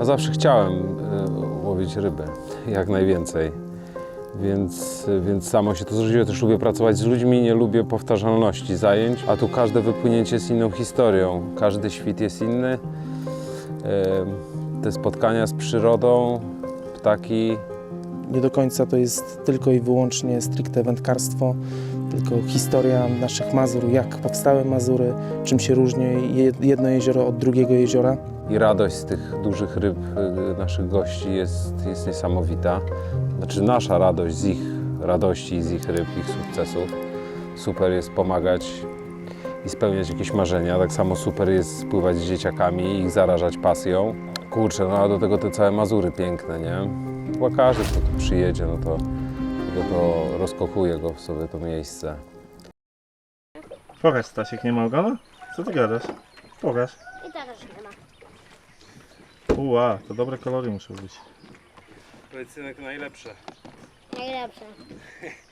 A zawsze chciałem e, łowić ryby, jak najwięcej. Więc, więc samo się to zrodziło. Też lubię pracować z ludźmi, nie lubię powtarzalności zajęć, a tu każde wypłynięcie jest inną historią. Każdy świt jest inny. E, Te spotkania z przyrodą, ptaki, Nie do końca to jest tylko i wyłącznie stricte wędkarstwo, tylko historia naszych Mazur, jak powstały Mazury, czym się różni je- jedno jezioro od drugiego jeziora. i radość z tych dużych ryb y, naszych gości jest, jest niesamowita. Znaczy nasza radość z ich radości, z ich ryb, ich sukcesów. Super jest pomagać i spełniać jakieś marzenia. Tak samo super jest spływać z dzieciakami ich zarażać pasją. Kurczę, no a do tego te całe Mazury piękne, nie? Chyba każdy, kto tu przyjedzie, no to, to, to rozkochuje go w sobie to miejsce. Pokaż Stasiek, nie ma ogona? Co ty gadasz? Pokaż. I teraz nie ma. Uła, to dobre kolory muszą być. Pojedynek najlepsze. Najlepsze.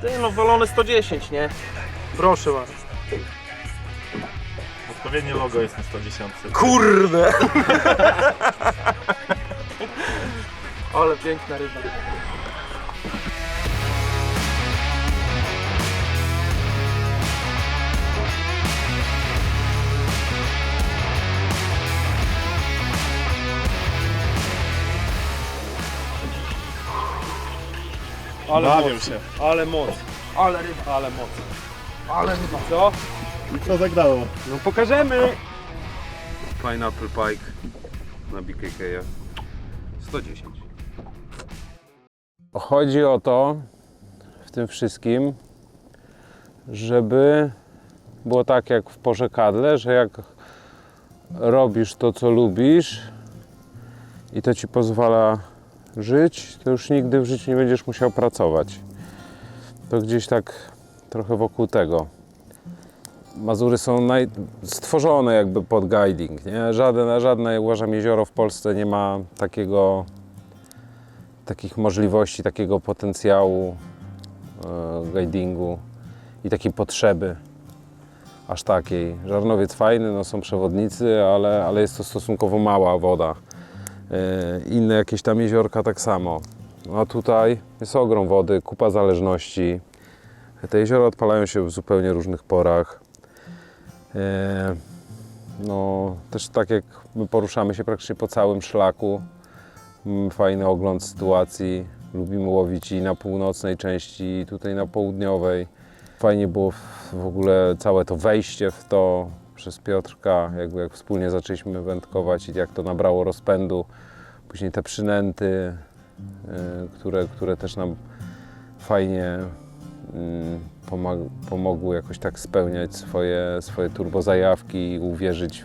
Ty no, walone 110, nie? Proszę bardzo. Odpowiednie logo jest na 110. Kurde! Ale piękna ryba. Ale Bawią się. Ale moc, Ale ryba. ale moc. Ale ryba. Co? Co zagrało? No pokażemy! Pineapple Pike na BKK 110. Chodzi o to w tym wszystkim, żeby było tak jak w porzekadle, że jak robisz to, co lubisz i to ci pozwala żyć, to już nigdy w życiu nie będziesz musiał pracować. To gdzieś tak trochę wokół tego. Mazury są naj... stworzone jakby pod guiding. Nie? Żadne, żadne uważam jezioro w Polsce nie ma takiego, takich możliwości, takiego potencjału e, guidingu i takiej potrzeby aż takiej. Żarnowiec fajny, no są przewodnicy, ale, ale jest to stosunkowo mała woda. E, inne jakieś tam jeziorka tak samo. No a tutaj jest ogrom wody, kupa zależności. Te jeziora odpalają się w zupełnie różnych porach. E, No, też tak jak my poruszamy się praktycznie po całym szlaku, mamy fajny ogląd sytuacji. Lubimy łowić i na północnej części, i tutaj na południowej. Fajnie było w ogóle całe to wejście w to przez Piotrka, jakby jak wspólnie zaczęliśmy wędkować i jak to nabrało rozpędu. Później te przynęty, y, które, które też nam fajnie mm, pomogły jakoś tak spełniać swoje, swoje turbozajawki i uwierzyć.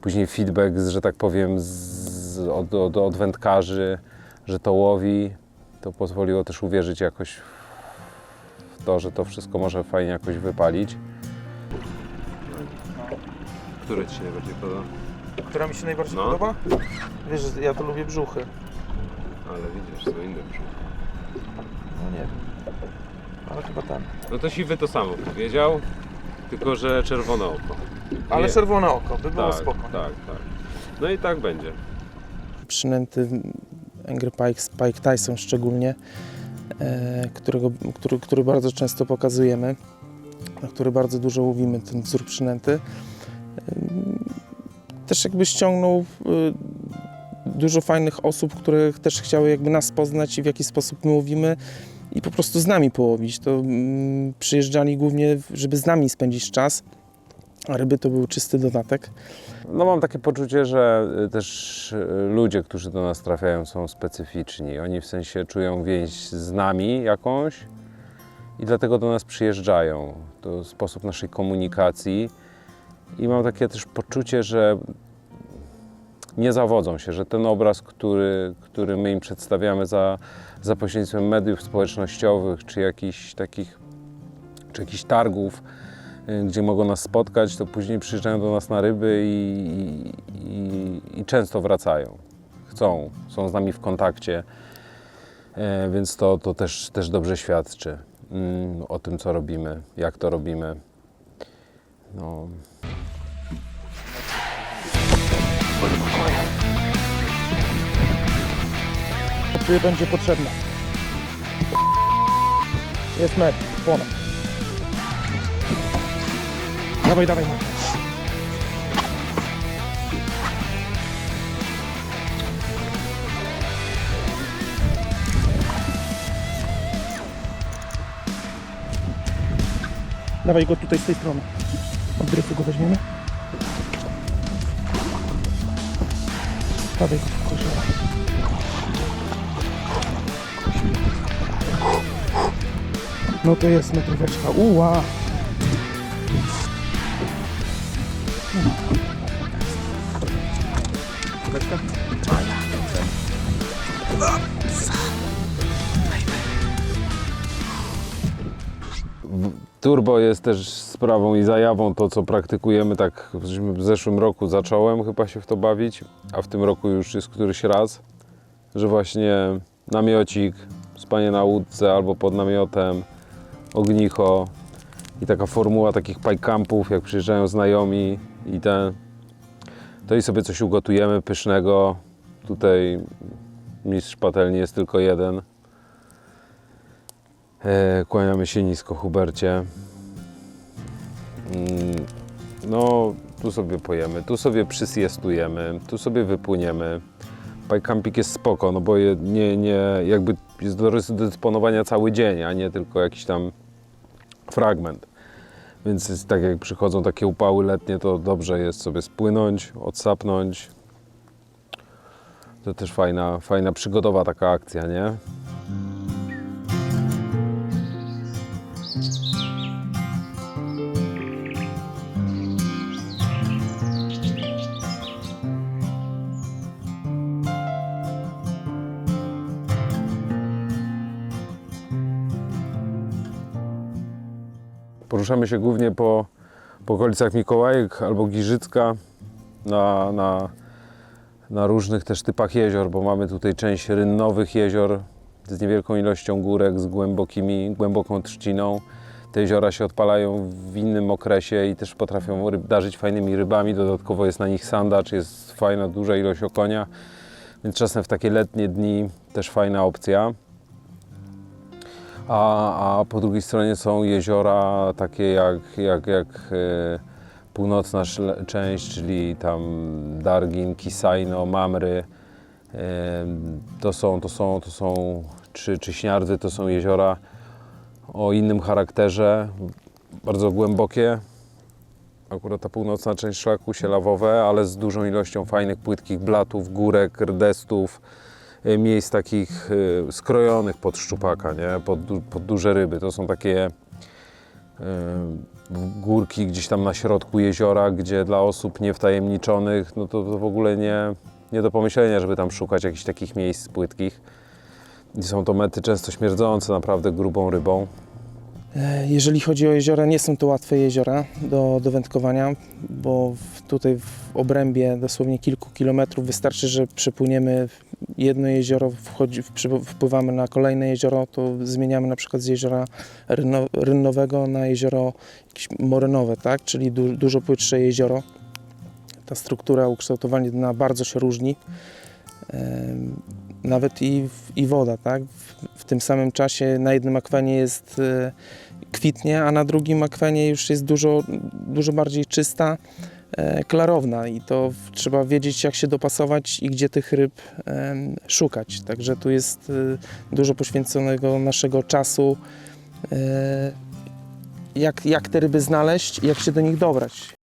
Później feedback, że tak powiem, z, od, od, od wędkarzy, że to łowi, to pozwoliło też uwierzyć jakoś w to, że to wszystko może fajnie jakoś wypalić. Które Ci się najbardziej podoba? Która mi się najbardziej No. podoba? Wiesz, że ja to lubię brzuchy. Ale widzisz, są inne No nie wiem. Ale chyba ten. No to Siwy to samo powiedział, tylko że czerwone oko. Ale Nie. czerwone oko, by było tak, spoko. tak, tak. No i tak będzie. przynęty Angry Pike, Spike Tyson szczególnie, e, którego, który, który bardzo często pokazujemy, na który bardzo dużo łowimy, ten wzór przynęty. Też jakby ściągnął y, dużo fajnych osób, które też chciały jakby nas poznać i w jaki sposób my łowimy i po prostu z nami połowić. To mm, przyjeżdżali głównie, żeby z nami spędzić czas, a ryby to był czysty dodatek. No mam takie poczucie, że y, też y, ludzie, którzy do nas trafiają są specyficzni. Oni w sensie czują więź z nami jakąś i dlatego do nas przyjeżdżają. To sposób naszej komunikacji i mam takie też poczucie, że nie zawodzą się, że ten obraz, który, który my im przedstawiamy za, za pośrednictwem mediów społecznościowych czy jakichś takich, czy jakichś targów, y, gdzie mogą nas spotkać, to później przyjeżdżają do nas na ryby i, i, i często wracają. Chcą, są z nami w kontakcie, e, więc to, to też, też dobrze świadczy mm, o tym, co robimy, jak to robimy. No. Czy będzie potrzebna? Jest metr, ponad. Dawaj, dawaj. Dawaj go tutaj z tej strony. Od dryfu go weźmiemy. Dawaj go No to jest metróweczka. Uła! Turbo jest też sprawą i zajawą to, co praktykujemy. Tak w zeszłym roku zacząłem chyba się w to bawić, a w tym roku już jest któryś raz, że właśnie namiocik, spanie na łódce albo pod namiotem, ognicho i taka formuła takich pajkampów, jak przyjeżdżają znajomi i ten, to i sobie coś ugotujemy pysznego. Tutaj mistrz patelni jest tylko jeden. E, kłaniamy się nisko, Hubercie. Mm, No, tu sobie pojemy, tu sobie przysiestujemy, tu sobie wypłyniemy. Pajkampik jest spoko, no bo nie, nie, jakby jest do rozdysponowania cały dzień, a nie tylko jakiś tam fragment. Więc tak jak przychodzą takie upały letnie, to dobrze jest sobie spłynąć, odsapnąć. To też fajna, fajna przygodowa taka akcja, nie? Poruszamy się głównie po, po okolicach Mikołajek albo Giżycka na, na, na różnych też typach jezior, bo mamy tutaj część rynnowych jezior z niewielką ilością górek, z głębokimi, głęboką trzciną. Te jeziora się odpalają w innym okresie i też potrafią ryb, darzyć fajnymi rybami. Dodatkowo jest na nich sandacz, jest fajna, duża ilość okonia, więc czasem w takie letnie dni też fajna opcja. A, a po drugiej stronie są jeziora takie jak, jak, jak e, północna część, czyli tam Dargin, Kisajno, Mamry. E, to są, to są, to są czy, czy Śniardzy, to są jeziora o innym charakterze, bardzo głębokie. Akurat ta północna część szlaku sielawowe, ale z dużą ilością fajnych, płytkich blatów, górek, rdestów, miejsc takich e, skrojonych pod szczupaka, nie? Pod, pod duże ryby. To są takie e, górki gdzieś tam na środku jeziora, gdzie dla osób niewtajemniczonych, no to, to w ogóle nie, nie do pomyślenia, żeby tam szukać jakichś takich miejsc płytkich. I są to mety często śmierdzące naprawdę grubą rybą. E, Jeżeli chodzi o jeziora, nie są to łatwe jeziora do, do wędkowania, bo w, tutaj w obrębie dosłownie kilku kilometrów wystarczy, że przepłyniemy jedno jezioro, wchodzi, wpływamy na kolejne jezioro, to zmieniamy na przykład z jeziora rynno, rynnowego na jezioro morynowe, tak? czyli du, dużo płytsze jezioro. Ta struktura, ukształtowanie dna bardzo się różni. Nawet i, i woda, tak? W, w tym samym czasie na jednym akwenie jest e, kwitnie, a na drugim akwenie już jest dużo, dużo bardziej czysta. e, klarowna i to w- trzeba wiedzieć, jak się dopasować i gdzie tych ryb em, szukać. Także tu jest e, dużo poświęconego naszego czasu, e, jak, jak te ryby znaleźć i jak się do nich dobrać.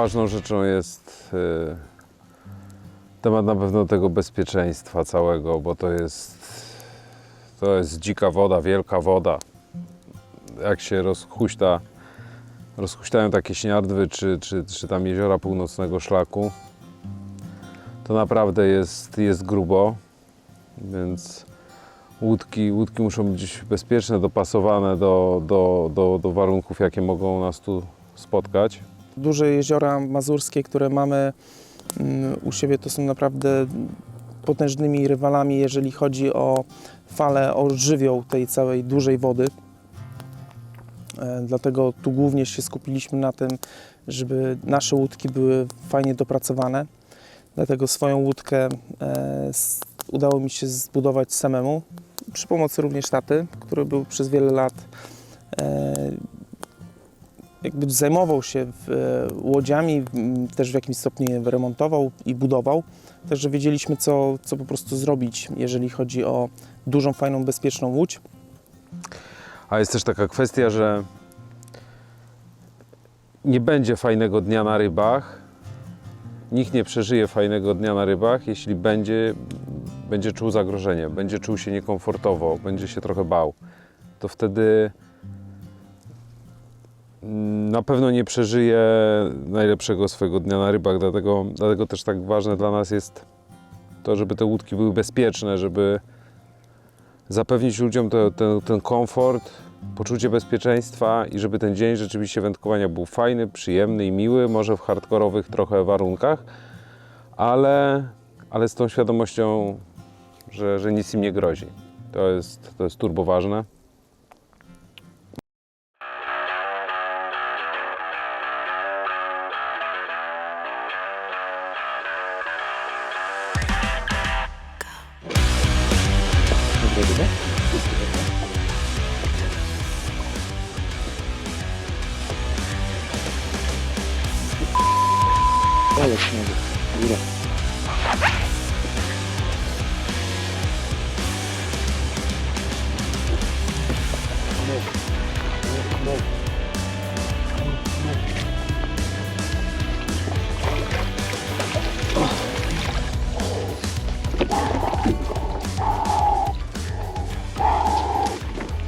Ważną rzeczą jest y, temat na pewno tego bezpieczeństwa całego, bo to jest, to jest dzika woda, wielka woda. Jak się rozhuśta, rozhuśtają takie śniardwy czy, czy, czy tam jeziora północnego szlaku, to naprawdę jest, jest grubo, więc łódki, łódki muszą być bezpieczne, dopasowane do, do, do, do warunków, jakie mogą nas tu spotkać. Duże jeziora mazurskie, które mamy mm, u siebie, to są naprawdę potężnymi rywalami, jeżeli chodzi o falę, o żywioł tej całej dużej wody. E, Dlatego tu głównie się skupiliśmy na tym, żeby nasze łódki były fajnie dopracowane. Dlatego swoją łódkę e, udało mi się zbudować samemu, przy pomocy również taty, który był przez wiele lat e, jakby zajmował się e, łodziami, też w jakimś stopniu remontował i budował. Także wiedzieliśmy, co, co po prostu zrobić, jeżeli chodzi o dużą, fajną, bezpieczną łódź. A jest też taka kwestia, że nie będzie fajnego dnia na rybach. Nikt nie przeżyje fajnego dnia na rybach, jeśli będzie, będzie czuł zagrożenie, będzie czuł się niekomfortowo, będzie się trochę bał. To wtedy na pewno nie przeżyje najlepszego swojego dnia na rybach. Dlatego, dlatego też tak ważne dla nas jest to, żeby te łódki były bezpieczne, żeby zapewnić ludziom te, ten, ten komfort, poczucie bezpieczeństwa i żeby ten dzień rzeczywiście wędkowania był fajny, przyjemny i miły, może w hardkorowych trochę warunkach, ale, ale z tą świadomością, że, że nic im nie grozi. To jest, to jest turbo ważne. こでね。そうですね。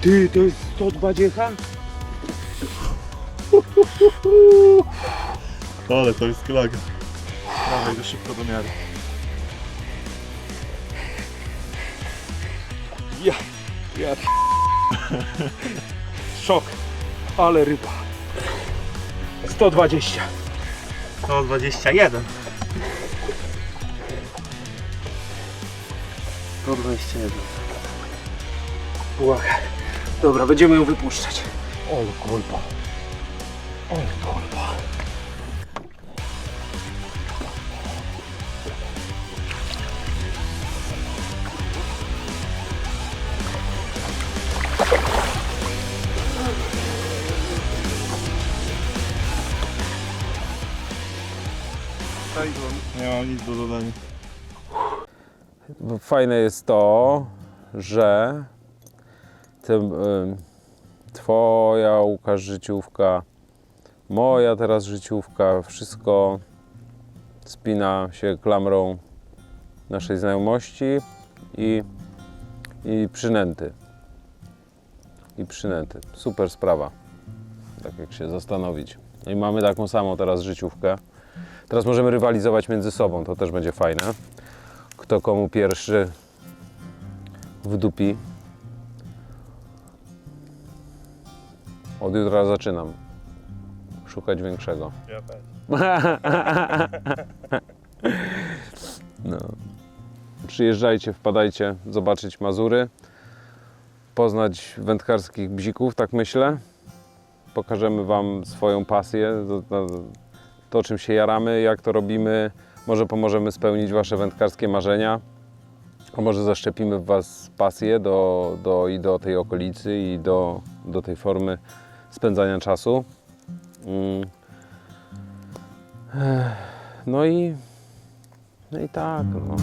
Ty, to jest 120? Ale to jest klaga. Dawaj go szybko do miary. Ja, ja. Szok, ale ryba. 120. 121. 121. Błaga. Dobra, będziemy ją wypuszczać. Ol kolba. Ol kolba. Nie mam nic do dodania. Fajne jest to, że ym, twoja Łukasz życiówka, moja teraz życiówka, wszystko spina się klamrą naszej znajomości i, i przynęty. I przynęty. Super sprawa. Tak jak się zastanowić. No I mamy taką samą teraz życiówkę. Teraz możemy rywalizować między sobą, to też będzie fajne. Kto komu pierwszy wdupi. Od jutra zaczynam szukać większego. Ja też. No. Przyjeżdżajcie, wpadajcie, zobaczyć Mazury, poznać wędkarskich bzików, tak myślę. Pokażemy Wam swoją pasję, to, to, to czym się jaramy, jak to robimy. Może pomożemy spełnić Wasze wędkarskie marzenia, a może zaszczepimy w Was pasję do, do, i do tej okolicy, i do, do tej formy spędzania czasu. Mm. No i no i tak, no.